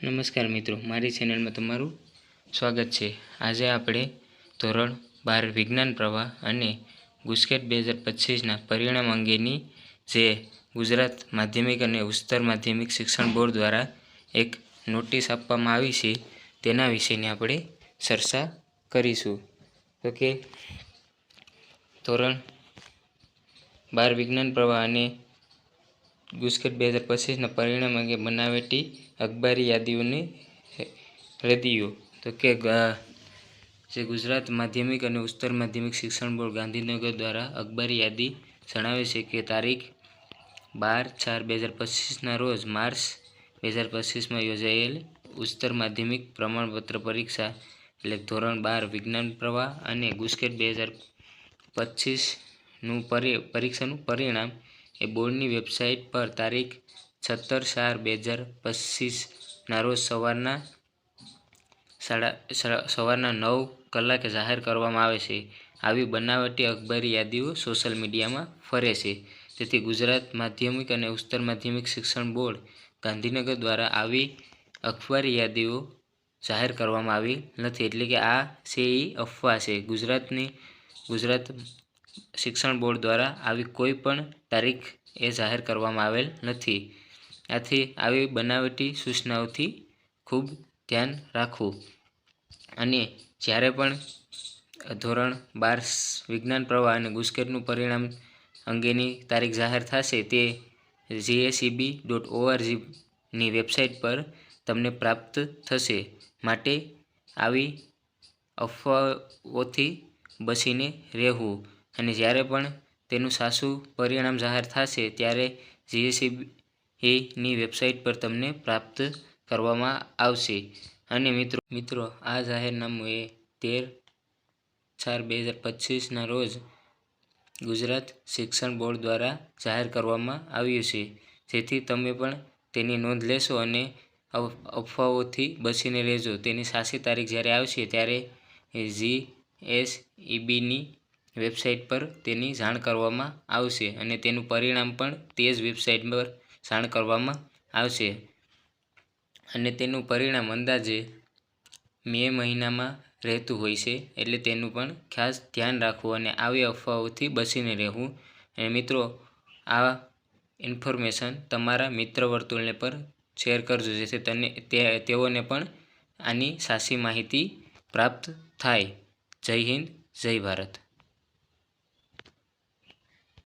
નમસ્કાર મિત્રો, મારી ચેનલમાં તમારું સ્વાગત છે. આજે આપણે ધોરણ બાર વિજ્ઞાન પ્રવાહ અને ગુસ્કેટ બે હજાર પચીસના પરિણામ અંગેની જે ગુજરાત માધ્યમિક અને ઉચ્ચતર માધ્યમિક શિક્ષણ બોર્ડ દ્વારા એક નોટિસ આપવામાં આવી છે, તેના વિશેની આપણે ચર્ચા કરીશું. તો કે ધોરણ બાર વિજ્ઞાન પ્રવાહ અને ગુસ્કેટ બે હજાર પચીસના પરિણામ અંગે બનાવેટી અખબારી યાદીઓની રદિયો. તો કે જે ગુજરાત માધ્યમિક અને ઉત્તર માધ્યમિક શિક્ષણ બોર્ડ ગાંધીનગર દ્વારા અખબારી યાદી જણાવે છે કે, તારીખ બાર ચાર બે હજાર પચીસના રોજ માર્ચ બે હજાર પચીસમાં યોજાયેલ ઉચ્ચતર માધ્યમિક પ્રમાણપત્ર પરીક્ષા, એટલે ધોરણ બાર વિજ્ઞાન પ્રવાહ અને ગુસ્કેટ બે હજાર પચીસનું પરી, પરીક્ષાનું પરિણામ એ બોર્ડની વેબસાઇટ પર તારીખ સત્તર ચાર બે હજાર પચીસના રોજ સવારના સાડા સવારના નવ કલાકે જાહેર કરવામાં આવે છે. આવી બનાવટી અખબારી યાદીઓ સોશિયલ મીડિયામાં ફરે છે. તેથી ગુજરાત માધ્યમિક અને ઉચ્ચતર માધ્યમિક શિક્ષણ બોર્ડ ગાંધીનગર દ્વારા આવી અખબારી યાદીઓ જાહેર કરવામાં આવી નથી. એટલે કે આ છે એ અફવા છે. ગુજરાતની, ગુજરાત શિક્ષણ બોર્ડ દ્વારા આવી કોઈ પણ તારીખ એ જાહેર કરવામાં આવેલ નથી. આથી આવી બનાવટી સૂચનાઓથી ખૂબ ધ્યાન રાખવું. અને જ્યારે પણ ધોરણ બાર વિજ્ઞાન પ્રવાહ અને ગુસ્કેટનું પરિણામ અંગેની તારીખ જાહેર થશે તે જીએસીબી ડોટ ઓઆરજીની વેબસાઇટ પર તમને પ્રાપ્ત થશે. માટે આવી અફવાઓથી બચીને રહેવું. અને જ્યારે પણ તેનું સાસુ પરિણામ જાહેર થશે, ત્યારે જીએસસીબીની વેબસાઇટ પર તમને પ્રાપ્ત કરવામાં આવશે. અને મિત્રો મિત્રો, આ જાહેરનામું એ તેર ચાર બે હજાર પચીસના રોજ ગુજરાત શિક્ષણ બોર્ડ દ્વારા જાહેર કરવામાં આવ્યું છે. જેથી તમે પણ તેની નોંધ લેશો અને અફ- અફવાઓથી બચીને રહેજો. તેની સાચી તારીખ જ્યારે આવશે, ત્યારે જી એસ ઈબીની વેબસાઇટ પર તેની જાણ કરવામાં આવશે અને તેનું પરિણામ પણ તે જ વેબસાઇટ પર જાણ કરવામાં આવશે. અને તેનું પરિણામ અંદાજે મે મહિનામાં રહેતું હોય છે એટલે તેનું પણ ખાસ ધ્યાન રાખવું અને આવી અફવાઓથી બચીને રહેવું. અને મિત્રો, આ ઇન્ફોર્મેશન તમારા મિત્ર વર્તુળને પર શેર કરજો, જેથી તને તેઓને પણ આની સાચી માહિતી પ્રાપ્ત થાય. જય હિન્દ, જય ભારત.